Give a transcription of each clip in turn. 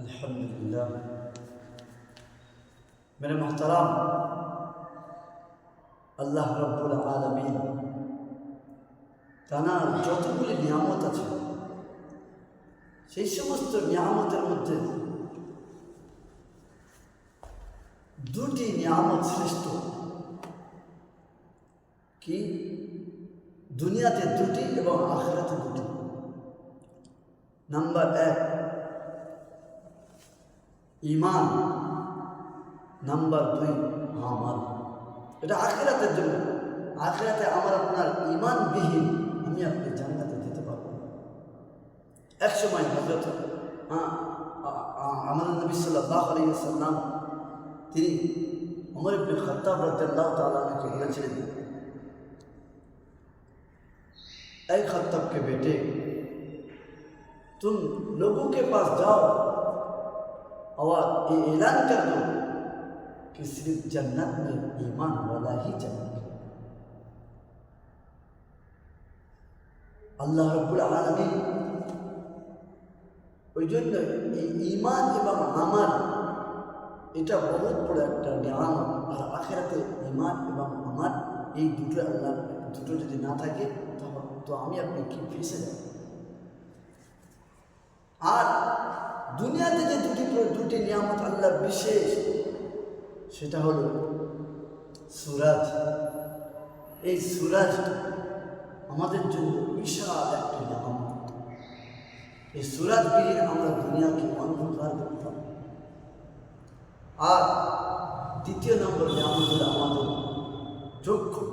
الحمدللہ میرے محترم আল্লাহ রব্বুল আলমিন তানার যতগুলি নিয়ামত আছে, সেই সমস্ত নিয়ামতের মধ্যে দুটি নিয়ামত শ্রেষ্ঠ। কি? দুনিয়াতে দুটি এবং আখেরাতে দুটি। নাম্বার এক ইমান নাম্বার দুই আমাল এটা আখেরাতের জন্য আখেরাতে আমার আপনার ইমানবিহীন আমি আপনি জান্নাতে যেতে পারবো না। এক সময় হজরত হ্যাঁ আমার নবী সাল্লাহ আলাইসাল্লাম তিনি উমর ইবনে খত্তাব রাদিয়াল্লাহু তাআলা আনহুকে বলেছিলেন ऐ खत्तब के बेटे तुम लोगों के पास जाओ और ये ऐलान कर दो कि सिर्फ जन्नत में ईमान वाला ही जाएंगे আল্লাহ রব্বুল আলমিন ওই জন্য এই ইমান এবং আমার এটা বহুত বড় একটা জ্ঞান আর আখেরাতে ইমান এবং আমার এই দুটো আল্লাহ দুটো যদি না থাকে তখন তো আমি আপনি কি ফেসে যাব আর দুনিয়াতে যে দুটি দুটি নিয়ামত আল্লাহর বিশেষ, সেটা হলো সুরাজ। এই সুরাজ আমাদের জন্য বিশাল একটা নিয়ামত। এই সুরাজ বিহীন আমরা দুনিয়াকে অন্ধকার করতাম আর দ্বিতীয় নম্বর নিয়ামত হলো আমাদের চক্ষু।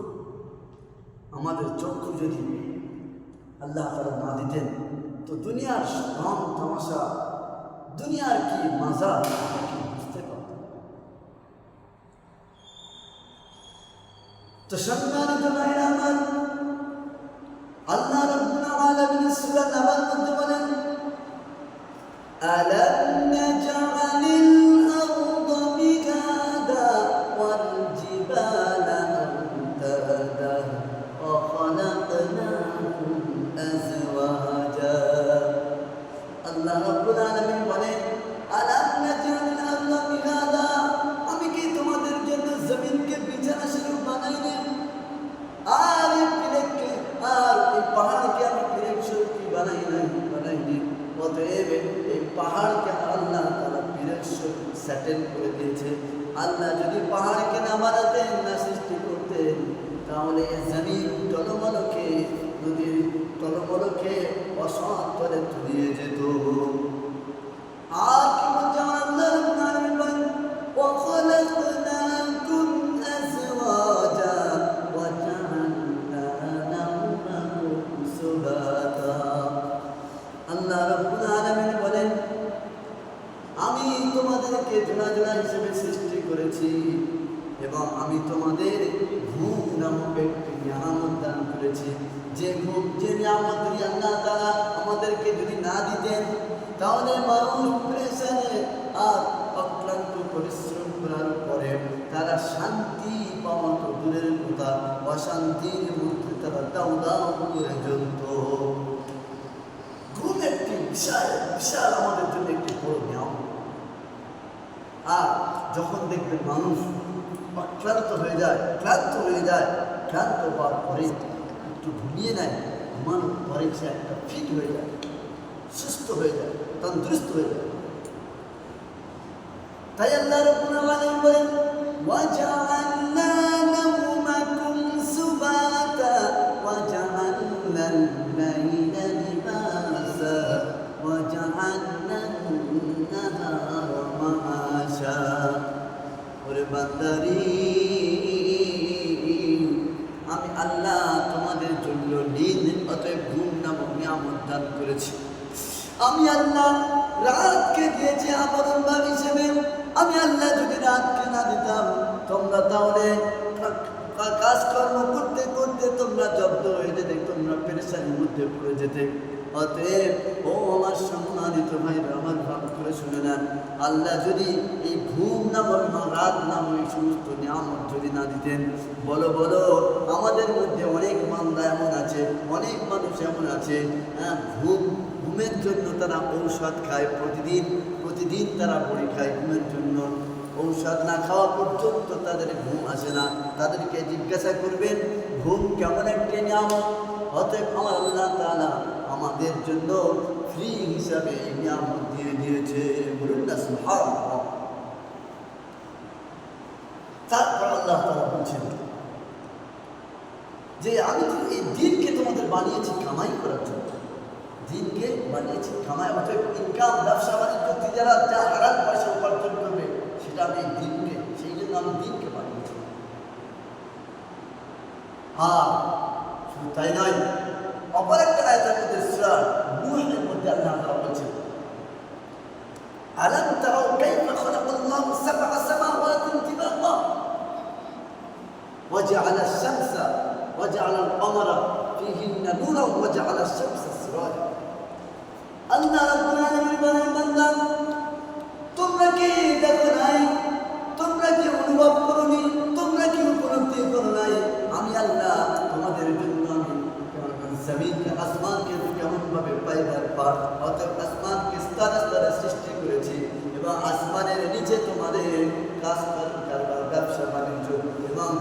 আমাদের চক্ষু যদি আল্লাহ তারা না দিতেন, তো দুনিয়ার রং তামাশা দুনিয়ার কি মজা বুঝতে পারতাম তো সম্মানিত সেটেল করে দিয়েছে। আল্লাহ যদি পাহাড়কে না বাড়াতেন, না সৃষ্টি করতেন, তাহলে জমিন টলমলকে, নদীর টলমলকে অসৎ করে তুলিয়ে যখন দেখবেন মানুষ ক্লান্ত হয়ে যায়, ক্লান্ত হয়ে যায়, ক্লান্ত হওয়ার পরে একটু ঘুমিয়ে নেয়, ঘুমানোর পরে সে একটা ফিট হয়ে যায়, সুস্থ হয়ে যায়, তন্দুরস্ত হয়ে যায়। তাই আল্লাহ রব্বুল আলামিন বলেন ওয়াজআলনা আমি আল্লাহ তোমাদের জন্য দিন, অতএব ঘুম নামক নিয়ামত দান করেছি। আমি আল্লাহ রাতকে দিয়েছি আবরণ ভাব হিসেবে। আমি আল্লাহ যদি রাতকে না দিতাম, তোমরা তাহলে কাজকর্ম করতে করতে তোমরা জব্দ হয়ে যেতে, তোমরা পেরেশানির মধ্যে পড়ে যেতে। অতএব ও আমার সম্মানিত ভাইরা আমার ভাব করে শুনে নেন। আল্লাহ যদি এই ঘুম নামক না রাত নামক এই সমস্ত নিয়ামত যদি না দিতেন, বলো বলো, আমাদের মধ্যে অনেক মামলা এমন আছে, অনেক মানুষ এমন আছে হ্যাঁ ঘুম, ঘুমের জন্য তারা ঔষধ খায় প্রতিদিন প্রতিদিন তারা বড়ি খায় ঘুমের জন্য। ঔষধ না খাওয়া পর্যন্ত তাদের ঘুম আসে না। তাদেরকে জিজ্ঞাসা করবেন, ঘুম কেমন একটি নিয়ামত? অতএব আমার আল্লাহ তাআলা আমাদের জন্য ফ্রি হিসাবে এই দিয়ে দিয়েছে। বলুন না, সুবহানাল্লাহ। তারপর আল্লাহ তাআলা বলছেন, যে আমি তো এই দিনকে তোমাদের বানিয়েছি কামাই করার জন্য। দিনকে বানিয়েছি কামাই, অতএব ইনকাম ব্যবসা, বাণিজ্য যারা যা হারাম পয়সা উপার্জন করবে, সেটা আমি দিনকে, সেই জন্য আমি দিনকে বানিয়েছি। হ্যাঁ তাই নয়। অপর একটা আয়তার সুরা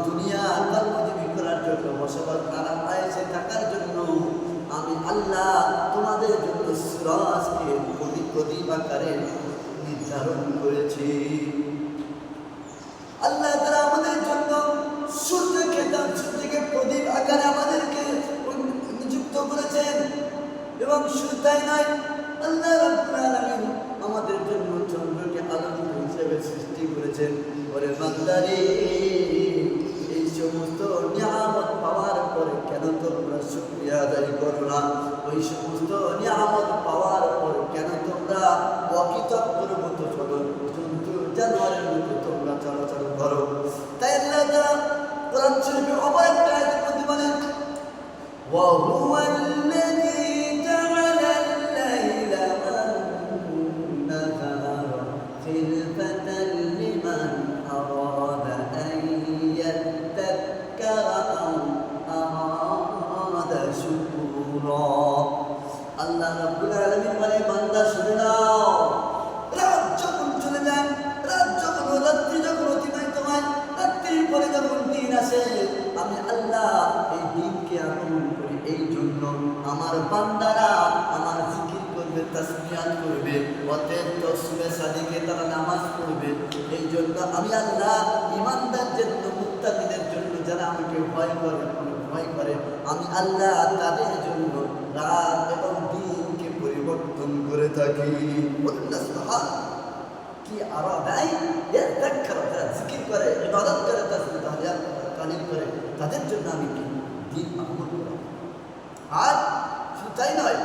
দুনিয়া কর্মজীবী করার জন্য থাকার জন্য। আমি আল্লাহ তোমাদের জন্য সুরাজকে প্রদীপ নির্ধারণ করেছি। আল্লাহ তারা আমাদের জন্য সূর্যকে প্রদীপ আকারে আমাদেরকে নিযুক্ত করেছেন। এবং আল্লাহ রাব্বুল আমাদের জন্য চন্দ্রকে আলোকিত হিসেবে সৃষ্টি করেছেন। ওরে বান্দারে! শুকরিয়া আদায় করো না। ওই সমস্ত নিয়ামত দিন আসে আমি আল্লাহ এই দিনকে আগমন করি, এই জন্য আমার বান্দারা আমার জিকির করবে তাসবিহাত করবে, অতএব তসবিহ সাদিকে তারা নামাজ পড়বে। এই জন্য আমি আল্লাহ ইমানদার জন্য, মুত্তাকিদের জন্য যারা আমাকে ভয় করে ভয় করে, আমি আল্লাহ তাদের জন্য রাত এবং দিনকে পরিবর্তন করে থাকি। কি আরও দেয়? জিকির করে, ইবাদত করে তাহলিল তালিম করে, তাদের জন্য আমি কি দিন করি আর শুধু তাই নয়,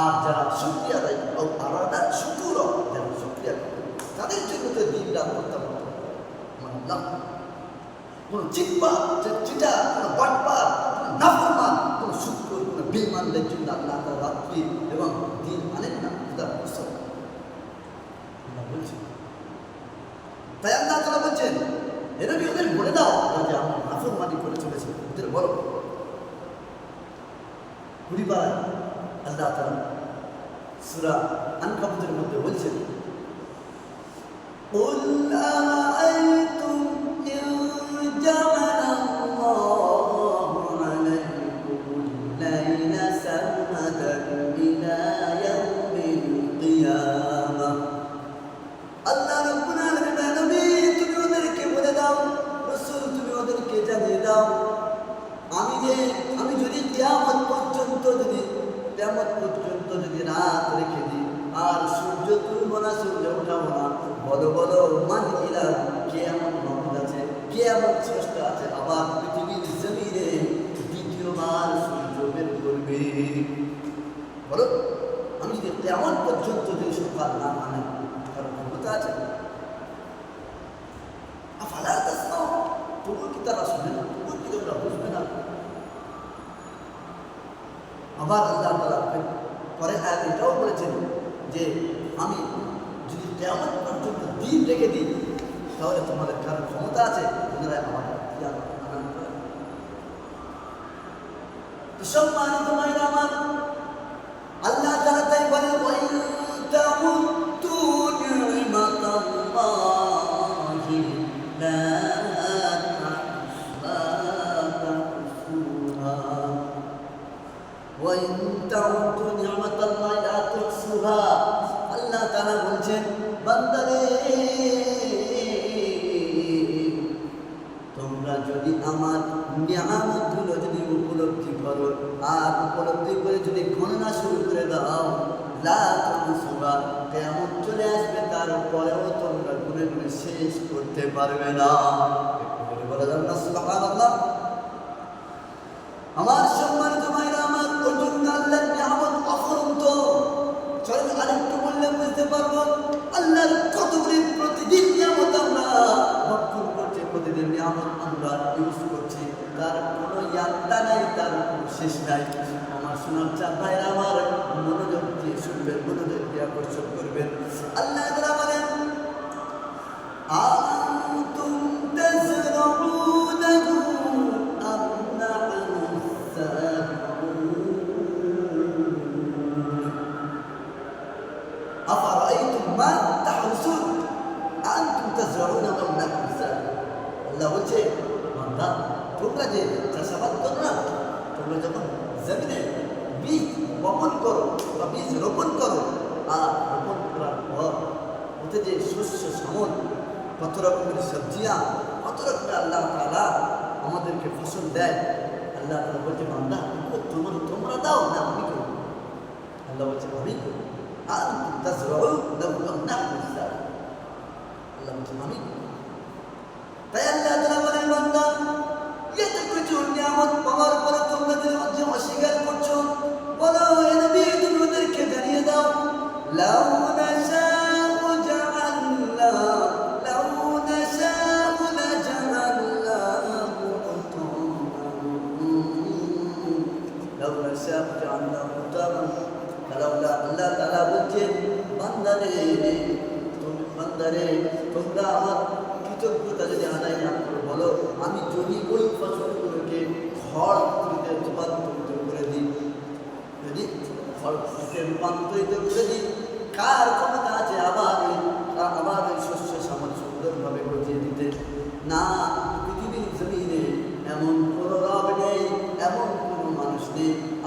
আর যারা শুক্রিয়া দেয় আলাদা শুকুর যারা শুক্রিয়া করে, তাদের জন্য তো দিন রাত প্রত্যাবর্তন মানলাম কোনো চিৎপা চিটা কোনো বাটপা, কোনো নাফরমান, কোনো শুক্র, কোনো বেমানদের জন্য আল্লাহ তার রাত্রি এবং দিন আনেন না তার বলছেন তাই আল্লাহ তারা বলছেন এরবি ওদের বলে দাও ওরা যে আমার নাফরমানি করে চলেছে ওদের বলো কুড়িবার আল্লাহ তারা সুরা আনকাবুতের মধ্যে বলছেন قل أرأيتم যদি সকাল না মানে কারণ ক্ষমতা আছে। তবুও কি তারা শুনে না? তবুও কি তোমরা বুঝবে না? আবার আল্লাহ তাআলা পরে আয়াত এটাও বলেছেন যে, আমি যদি কেমন পর্যন্ত দিন রেখে দিই, তাহলে তোমাদের কারণ ক্ষমতা আছে, পুনরায় আমার সম্মানিত মায়েরা বান্দারে। তোমরা যদি আমার নিয়ামতগুলো যদি উপলব্ধি করো, আর উপলব্ধি করে যদি গণনা শুরু করে দাও, লা কেমন চলে আসবে তারপরেও তোমরা গুনে গুনে শেষ করতে পারবে না। বলে যাবে না, সুবহানাল্লাহ। আমার সম্মানিত ভাইরা, আমার অর্জুন আল্লাহর নিয়ামত অফরন্ত। চলেন আরেকটু বললে বুঝতে পারব। আমরা ইউজ করছি, তার কোনো ইয়াত্তা নাই, তার কোনো শেষ নাই। আমার শোনার চাপ ভাইরা আমার মনোযোগ দিয়ে শুনবেন, মনোযোগ দিয়ে আকর্ষণ করবেন। আল্লাহ তাআলা কত রকমের সবজিয়া কত রকমের আল্লাহ তালা আমাদেরকে ফসল দেয়। আল্লাহ তালা বলছে, বান্দা তোমার, তোমরা দাও, না আমি করব। আল্লাহ বলছে, আমি করি আর নাহনু আল্লাহ বলছে, আমি করি।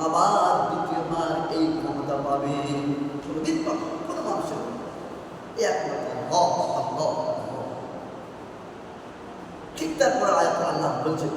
আবার দ্বিতীয়বার এই ক্ষমতা পাবে কোনোদিন কোনো মানুষের একমাত্র। ঠিক তারপর আয়াত আল্লাহ বলছেন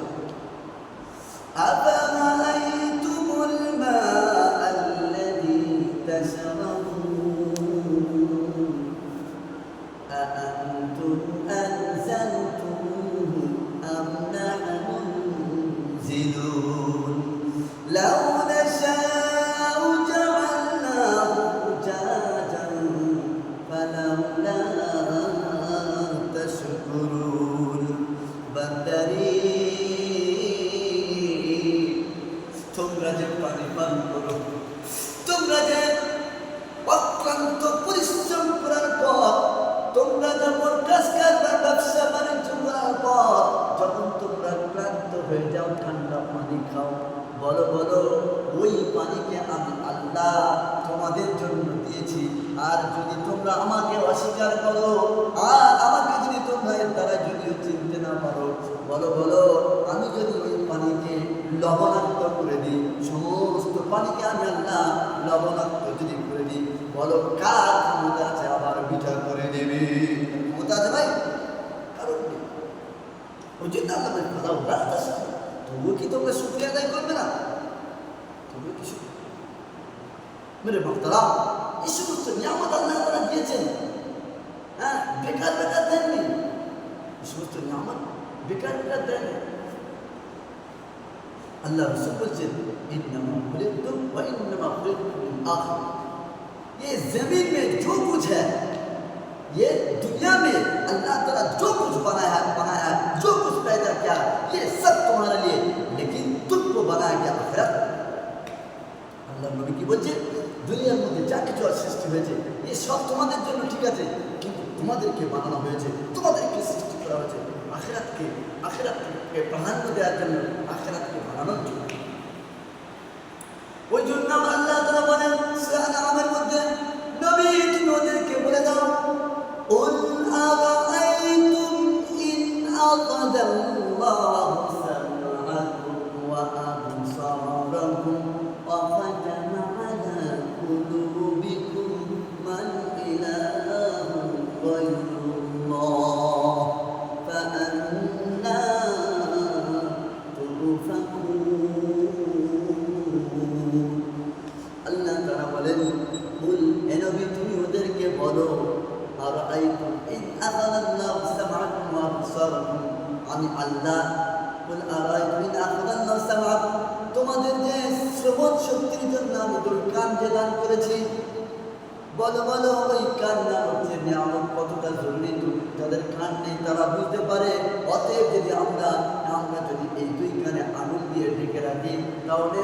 পানিকে আমি আল্লাহ লবণাক্ত যদি করে দিই বলো কার ক্ষমতা আছে আবার বিচার করে দেবে? ক্ষমতা আছে ভাই কারণ ওই জন্য আল্লাহ বলে, ফালাউ লা তাশকুরুন। তবুও কি তোমরা শুক্রিয়া আদায় করবে না? তবুও কি মেরে ভক্তরা এই সমস্ত নিয়ামত আল্লাহ তারা দিয়েছেন। হ্যাঁ বেকার বেকার দেননি। এই সমস্ত নিয়ামত বেকার বেকার দেননি। अल्लाह रसूल বলছেন इन्नमा खुलिकतुम व इन्नमा खुलिकतुम मिन आखिर ये जमीन में जो कुछ है ये दुनिया में अल्लाह ताला जो कुछ बनाया है बनाया है जो कुछ पैदा किया ये सब तुम्हारे लिए लेकिन तुमको बनाया गया आखिरत আল্লাহ নবী কি বলছে দুনিয়ার মধ্যে যা কিছু আর সৃষ্টি হয়েছে এই সব তোমাদের জন্য ঠিক আছে কিন্তু তোমাদেরকে বানানো হয়েছে তোমাদেরকে সৃষ্টি করা হয়েছে আখেরাতকে আখেরাতকে প্রাধান্য দেওয়ার জন্য ওই জন্য আল্লাহ বলেন সূরা মধ্যে নবী তুমি ওদেরকে বলে দাও রাখি তাহলে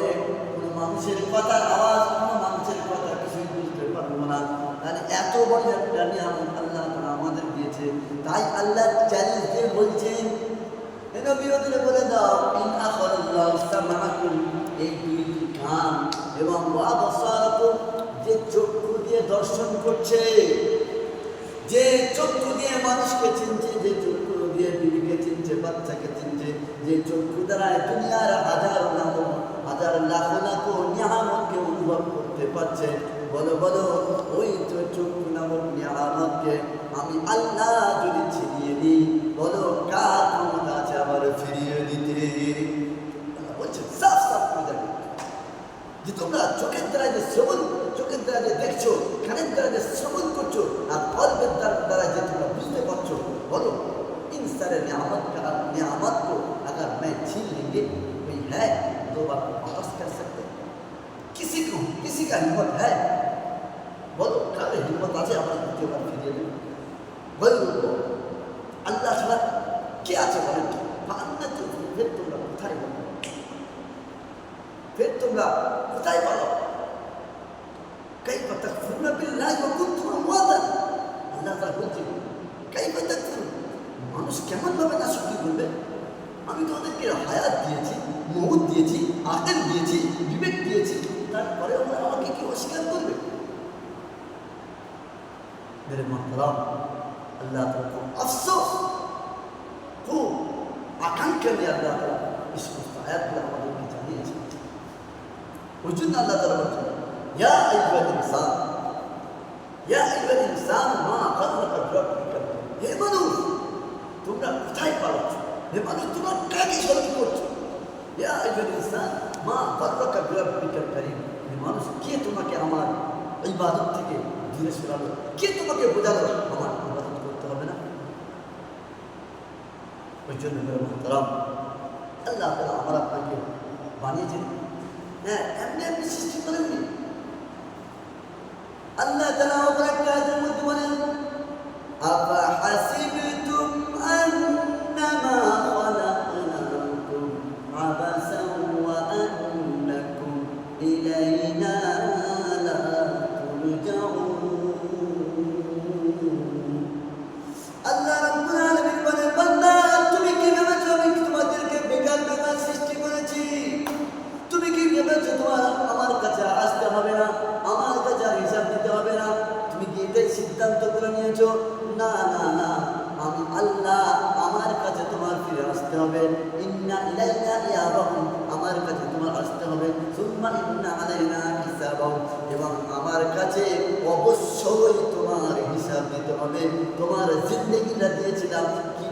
কোনো মানুষের কথার আওয়াজ, কোনো মানুষের কথা কিছুই বুঝতে পারব না। তাহলে এত বড় একটা নিয়ামত আল্লাহ আমাদের দিয়েছে। তাই আল্লাহ চ্যালেঞ্জ দিয়ে বলছেন নবীদের বলে দাও, ইন আখারাল্লাহু সামাআকুম এই দুইটি কান এবং যে চক্ষু দিয়ে দর্শন করছে, যে চক্ষু দিয়ে মানুষকে চিনছে, যে চক্ষু দিয়ে বিবিকে চিনছে, বাচ্চাকে চিনছে, যে চক্ষু দ্বারা দুনিয়ার লাখ হাজার লাখ লাখ নিয়ামতকে অনুভব করতে পারছে বলো বলো ওই তো চক্ষু নামক নিয়ামতকে আমি আল্লাহ যদি ছিনিয়ে দিই বলো কার ক্ষমতা আছে আবার ফিরিয়ে দিতে আল্লাহ বলছে সাফ সাফ করে যাবে যে তোমরা চোখের দ্বারা যে শ্রবণ চোখের দ্বারা যে দেখছো কানের দ্বারা যে শ্রবণ করছো আর কল্পের দ্বারা দ্বারা যে তোমরা বুঝতে পারছো বলো इन सारे नियामत का नियामत को अगर मैं छीन लेंगे कोई है दोबारा वापस कर सकते किसी को किसी का हिम्मत है বলো কারে হিম্মত আছে আমার দ্বিতীয় বার ফিরিয়ে দেবে বলবো আল্লাহ ছাড়া কে আছে বলেন আল্লাহ তো ফের তোমরা কোথায় বলো ফের তোমরা কোথায় বলো كيف تكفرون بالله وكنتم امواتا আল্লাহ তাআলা বলছেন كيف تكفرون মানুষ কেমন ভাবে না শুক্রি করবে আমি তোমাদেরকে হায়াত দিয়েছি, মহুত দিয়েছি, আকেল দিয়েছি, বিবেক দিয়েছি। তারপরে ওরা আমাকে কি অস্বীকার করবে? মেরে মাতালাম আল্লাহ আফসোস, খুব আকাঙ্ক্ষা নিয়ে আল্লাহ তালা স্পষ্ট আয়াতগুলো আমাদেরকে জানিয়েছেন। ওই জন্য আল্লাহ তালা বলছেন, ইয়া আইবাদ ইনসান ইয়া আইবাদ ইনসান মা কাদরা হে মানুষ, তোমরা কোথায় পালাচ্ছ? হে মানুষ তোমরা কাকে স্মরণ করছো ইয়া আইয়ুহাল ইনসান মা গাররাকা বিরাব্বিকা কারীম হে মানুষ কে তোমাকে আমার ইবাদত থেকে দূরে সরালো কে তোমাকে বোঝালো আমার ইবাদত করতে হবে না ওই জন্য মেরে মোহতারাম আল্লাহ তালা আমার আপনাকে বানিয়েছেন হ্যাঁ এমনি এমনি সৃষ্টি করেননি আল্লাহ তালা ওপর একটা আয়াতের মধ্যে বলেন أفحسبتم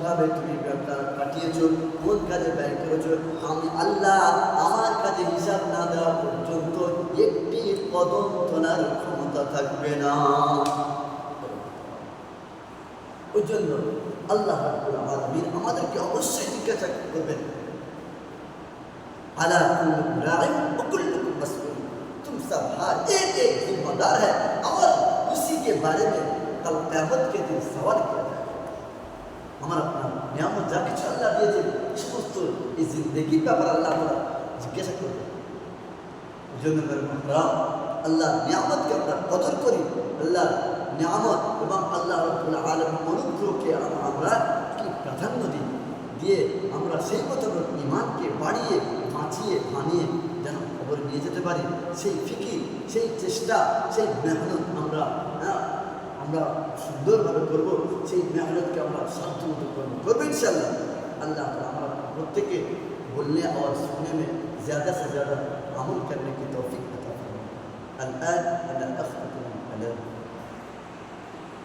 কিভাবে তুমি কা- কাটিয়েছো কোন কাজে ব্যয় করেছো আমি আল্লাহ আমার কাছে হিসাব না দেওয়া পর্যন্ত একটি কদম তোলার ক্ষমতা থাকবে না ওই জন্য আল্লাহ রাব্বুল আলামিন আমাদেরকে অবশ্যই জিজ্ঞাসা করবেন আলা কুল্লুকুম রাইন ওয়া কুল্লুকুম মাসউল तुम सब हर एक एक जिम्मेदार है और उसी के बारे में कल क़यामत के दिन सवाल किया जाएगा আমার আপনার নিয়ামত যা কিছু আল্লাহ দিয়েছে এই সমস্ত এই জিন্দগির ব্যাপার আল্লাহ আমরা জিজ্ঞাসা করবে এই জন্য আল্লাহ নিয়ামতকে আমরা কদর করি। আল্লাহ নিয়ামত এবং আল্লাহ রব্বুল আলম অনুগ্রহকে আমরা কি প্রাধান্য দিই? দিয়ে আমরা সেই মতো ইমানকে বাড়িয়ে, বাঁচিয়ে বানিয়ে যেন খবর নিয়ে যেতে পারি। সেই ফিকির, সেই চেষ্টা, সেই মেহনত আমরা হ্যাঁ আমরা সুন্দরভাবে করব সেই মেহনতকে আমরা সাধ্যমতো করবো করবো ইনশাল্লাহ আল্লাহ তাআলা আমরা প্রত্যেকে बोलने और सुनने में ज़्यादा से ज़्यादा अमल करने की तौफीक अता फरमाए الآن أنا أختم الكلام